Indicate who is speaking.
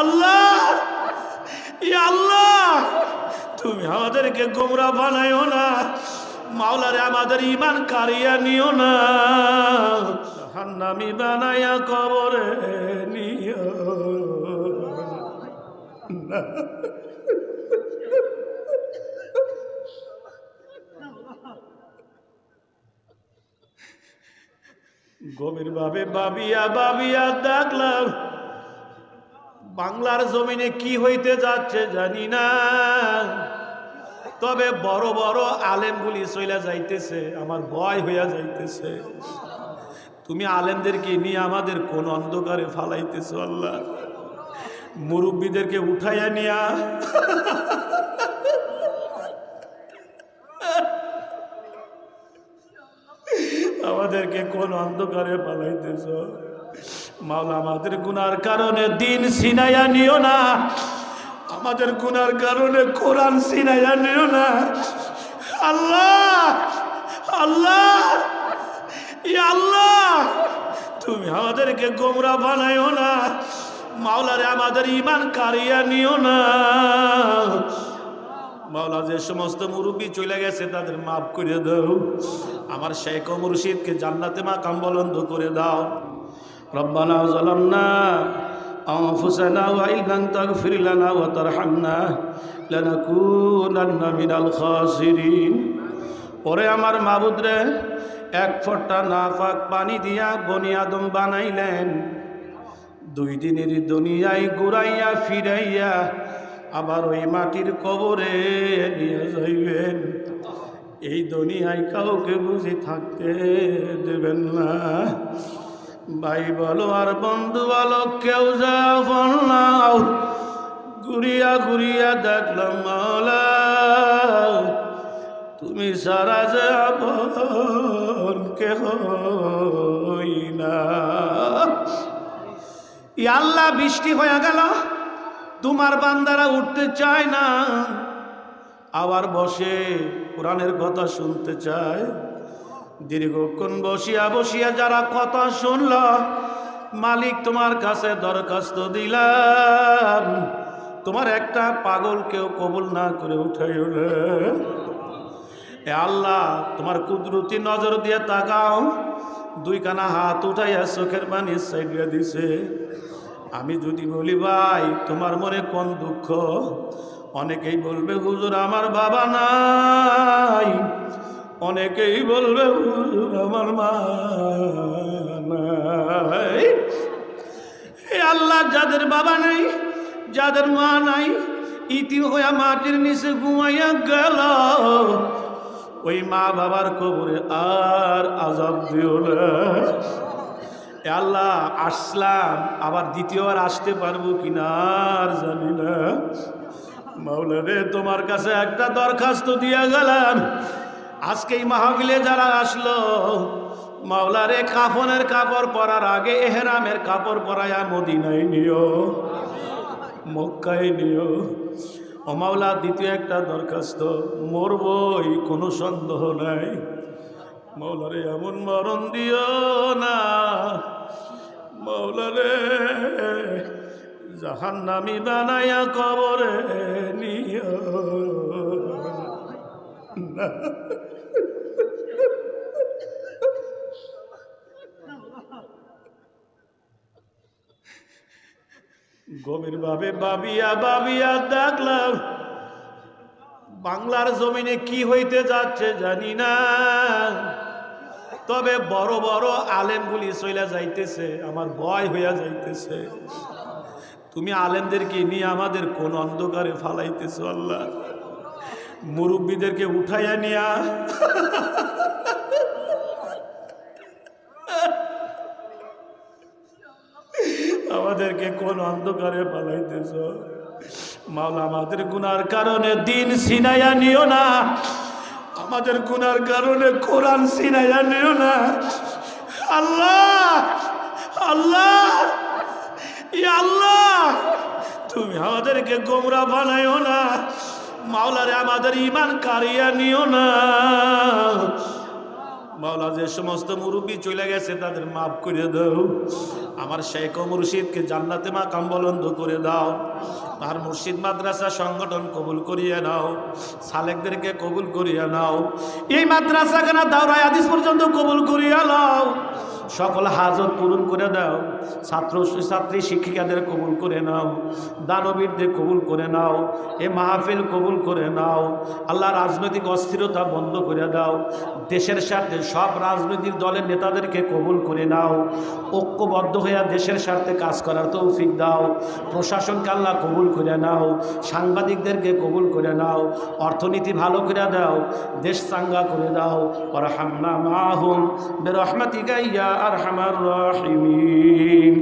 Speaker 1: আল্লাহ আল্লাহ, তুমি আমাদেরকে গোমরা বানাইও না, মাওলারে আমাদের ইমান কারিয়া নিও না হান্নামি বানাইয়া কবরে নিও না। গভীর ভাবে বাবিয়া বাবিয়া দেখলাম বাংলার জমিনে কি হইতে যাচ্ছে জানি না। তবে বড় বড় আলেমগুলি চলে যাইতেছে, আমার ভয় হইয়া যাইতেছে। তুমি আলেমদেরকে নিয়ে আমাদের কোন অন্ধকারে ফালাইতেছো আল্লাহ। মুরব্বীদেরকে উঠাইয়া নিয়া। আমাদেরকে কোন অন্ধকারে পালাইতেছ মাওলা, আমাদের গুনার কারণে দিন সিনাইয়া নিও না। আমাদের গুনার কারণে কোরআন সিনাইয়া নিও না। আল্লাহ আল্লাহ আল্লাহ, তুমি আমাদেরকে গোমরা বানাইও না। মাওলারে, আমাদের ইমান কারিয়া নিও না। মাওলা, যে সমস্ত মুরব্বী চলে গেছে, তাদের মাফ করে দাও। আমার শেখ ও মুর্শিদকে জান্নাতে মা কাম্বলন্দ করে দাও। রব্বানা জালামনা أنفسنا وإن لم تغفر لنا وترحمنا لنكونن من الخاسرين পরে আমার মাবুদরে এক ফোঁটা নাফাক পানি দিয়া বনি আদম বানাইলেন দুই দিনের দুনিয়ায় ঘুরাইয়া ফিরাইয়া আবার ওই মাটির কবরে নিয়ে যাইবেন এই দুনিয়ায় কাউকে বুঝি থাকতে দেবেন না ভাই বলো, আর বন্ধু বলো, কেউ যাও নাও। ঘুরিয়া ঘুরিয়া দেখলাম মাওলা তুমি সারা যে আপন কেহ না। আল্লাহ, বৃষ্টি হয়ে গেল, তোমার বান্দারা উঠতে চায় না। আবার বসে কোরআনের কথা শুনতে চায়। দীর্ঘক্ষণ বসিয়া বসিয়া যারা কথা শুনল, মালিক তোমার কাছে দরখাস্ত দিলাম। তোমার একটা পাগল কেউ কবুল না করে উঠাই এ আল্লাহ, তোমার কুদরতি নজর দিয়ে তাকাও। দুই কানা হাত উঠাইয়া চোখের পানি সাইডিয়া দিছে। আমি যদি বলি, ভাই, তোমার মনে কোন দুঃখ? অনেকেই বলবে, হুজুর, আমার বাবা নাই অনেকেই বলবে আমার মা আল্লাহ, যাদের বাবা নাই, যাদের মা নাই, ইতি হইয়া মাটির নিচে ঘুমাইয়া গেল। ওই মা বাবার কবরে আর আজাব না। আল্লাহ, আসলাম, আবার দ্বিতীয়বার আসতে পারব কিনা আর জানি না। মাওলা রে তোমার কাছে একটা দরখাস্ত দিয়ে গেলাম। আজকে এই মাহফিলে যারা আসলো মাওলা রে কাফনের কাপড় পরার আগে এহেরামের কাপড় পরায়া মদিনায় নিও, মক্কায় নিও। ও মাওলা, দ্বিতীয় একটা দরখাস্ত, মরবই কোনো সন্দেহ নাই। মৌলারে এমন মরণ দিও না। মৌলারে জাহান নামি বানাইয়া কবরে নিও। না। গভীর ভাবে বাবিয়া বাবিয়া দেখলাম, বাংলার জমিনে কি হইতে যাচ্ছে জানি না। তবে বড় বড় আলেমগুলি চলে যাইতেছে, আমার ভয় হইয়া যাইতেছে। তুমি আলেমদেরকে নিয়ে আমাদের কোন অন্ধকারে ফালাইতেছো আল্লাহ। মুরব্বীদেরকে উঠাইয়া নিয়া। আমাদেরকে কোন অন্ধকারে পালাইতেছ? মাওলা, আমাদের গুনার কারণে দিন সিনাইয়া নিও না। আমাদের গুনার কারণে কোরআন সিনাইয়া নিও না। আল্লাহ আল্লাহ আল্লাহ, তুমি আমাদেরকে গোমরা বানাইও না। মাওলারে, আমাদের ইমান কারিয়া নিও না। মাওলা যে সমস্ত মুরব্বী চলে গেছে তাদের মাফ করে দাও। আমার শেখ মুর্শিদকে জান্নাতে মা কাম্বলন্ধ করে দাও। তার মুর্শিদ মাদ্রাসা সংগঠন কবুল করিয়ে নাও। সালেকদেরকে কবুল করিয়ে নাও। এই মাদ্রাসা কেনা দাওরাই আদিস পর্যন্ত কবুল করিয়া নাও। সকল হাজত পূরণ করে দাও। ছাত্র, ছাত্রী, শিক্ষিকাদের কবুল করে নাও। দানবীরদের কবুল করে নাও। এ মাহফিল কবুল করে নাও। আল্লাহ রাজনৈতিক অস্থিরতা বন্ধ করে দাও। দেশের স্বার্থে সব রাজনৈতিক দলের নেতাদেরকে কবুল করে নাও। ঐক্যবদ্ধ হইয়া দেশের স্বার্থে কাজ করার তৌফিক দাও। প্রশাসনকে আল্লাহ কবুল করে নাও। সাংবাদিকদেরকে কবুল করে নাও। অর্থনীতি ভালো করে দাও। দেশ চাঙ্গা করে দাও। আর হামনা মাহুম বেরহমাতিকা আর হামার রাহিমিন।